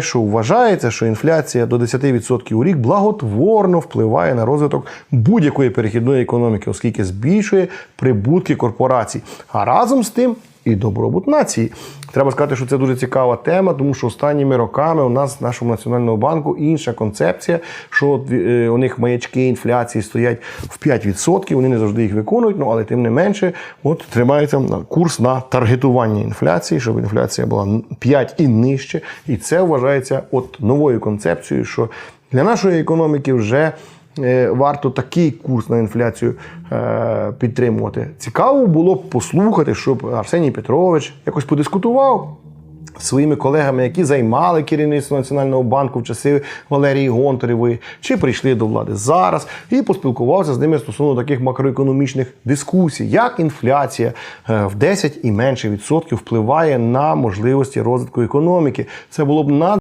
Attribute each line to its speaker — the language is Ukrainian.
Speaker 1: що вважається, що інфляція до 10% у рік благотворно впливає на розвиток будь-якої перехідної економіки, оскільки збільшує прибутки корпорацій, а разом з тим і добробут нації. Треба сказати, що це дуже цікава тема, тому що останніми роками у нас в нашому національному банку інша концепція, що е, у них маячки інфляції стоять в 5%, вони не завжди їх виконують, ну але тим не менше, от тримається курс на таргетування інфляції, щоб інфляція була 5 і нижче. І це вважається от новою концепцією, що для нашої економіки вже варто такий курс на інфляцію е, підтримувати. Цікаво було б послухати, щоб Арсеній Петрович якось подискутував своїми колегами, які займали керівництво Національного банку в часи Валерії Гонтаревої, чи прийшли до влади зараз, і поспілкувався з ними стосовно таких макроекономічних дискусій, як інфляція е, в 10 і менше відсотків впливає на можливості розвитку економіки. Це було б над